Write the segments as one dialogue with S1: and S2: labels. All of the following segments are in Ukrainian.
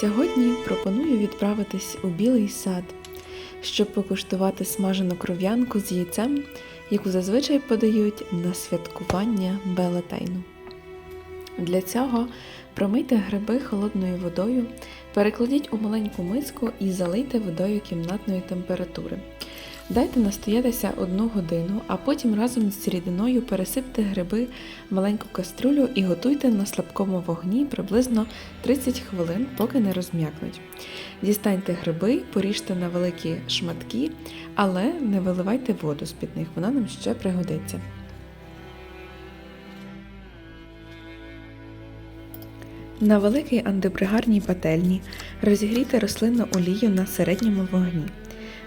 S1: Сьогодні пропоную відправитись у білий сад, щоб покуштувати смажену кров'янку з яйцем, яку зазвичай подають на святкування Белетейну. Для цього промийте гриби холодною водою, перекладіть у маленьку миску і залийте водою кімнатної температури. Дайте настоятися одну годину, а потім разом з рідиною пересипте гриби в маленьку каструлю і готуйте на слабкому вогні приблизно 30 хвилин, поки не розм'якнуть. Дістаньте гриби, поріжте на великі шматки, але не виливайте воду з-під них, вона нам ще пригодиться. На великій антипригарній пательні розігрійте рослинну олію на середньому вогні.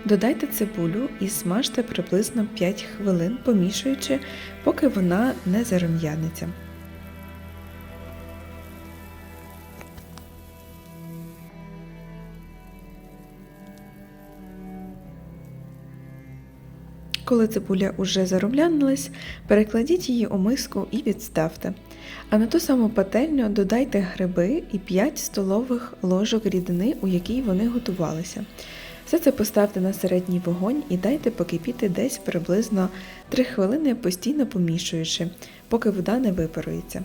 S1: Додайте цибулю і смажте приблизно 5 хвилин, помішуючи, поки вона не зарум'яниться. Коли цибуля уже зарум'янилась, перекладіть її у миску і відставте. А на ту саму пательню додайте гриби і 5 столових ложок рідини, у якій вони готувалися. Все це поставте на середній вогонь і дайте покипіти десь приблизно 3 хвилини, постійно помішуючи, поки вода не випарується.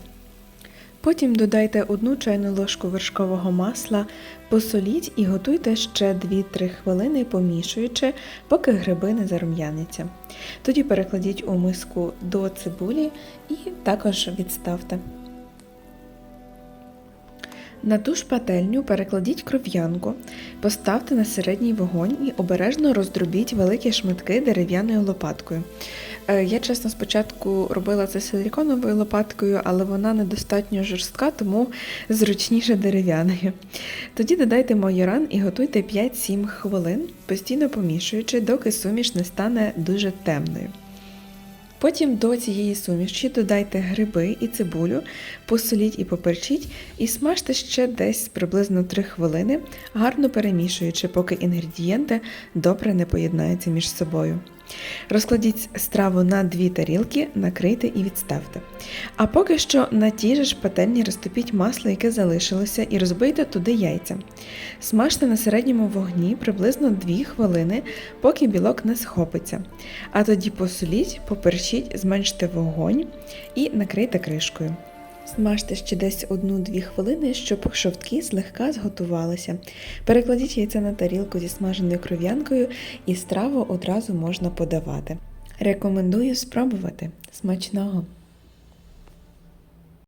S1: Потім додайте одну чайну ложку вершкового масла, посоліть і готуйте ще 2-3 хвилини, помішуючи, поки гриби не зарум'яняться. Тоді перекладіть у миску до цибулі і також відставте. На ту ж пательню перекладіть кров'янку, поставте на середній вогонь і обережно роздробіть великі шматки дерев'яною лопаткою. Е, Я, чесно, спочатку робила це силіконовою лопаткою, але вона недостатньо жорстка, тому зручніше дерев'яною. Тоді додайте майоран і готуйте 5-7 хвилин, постійно помішуючи, доки суміш не стане дуже темною. Потім до цієї суміші додайте гриби і цибулю, посоліть і поперчіть, і смажте ще десь приблизно 3 хвилини, гарно перемішуючи, поки інгредієнти добре не поєднаються між собою. Розкладіть страву на дві тарілки, накрийте і відставте. А поки що на тій же ж пательні розтопіть масло, яке залишилося, і розбийте туди яйця. Смажте на середньому вогні приблизно 2 хвилини, поки білок не схопиться. А тоді посоліть, поперчіть, зменште вогонь і накрийте кришкою. Смажте ще десь 1-2 хвилини, щоб шовтки злегка зготувалися. Перекладіть яйце на тарілку зі смаженою кров'янкою і страву одразу можна подавати. Рекомендую спробувати. Смачного!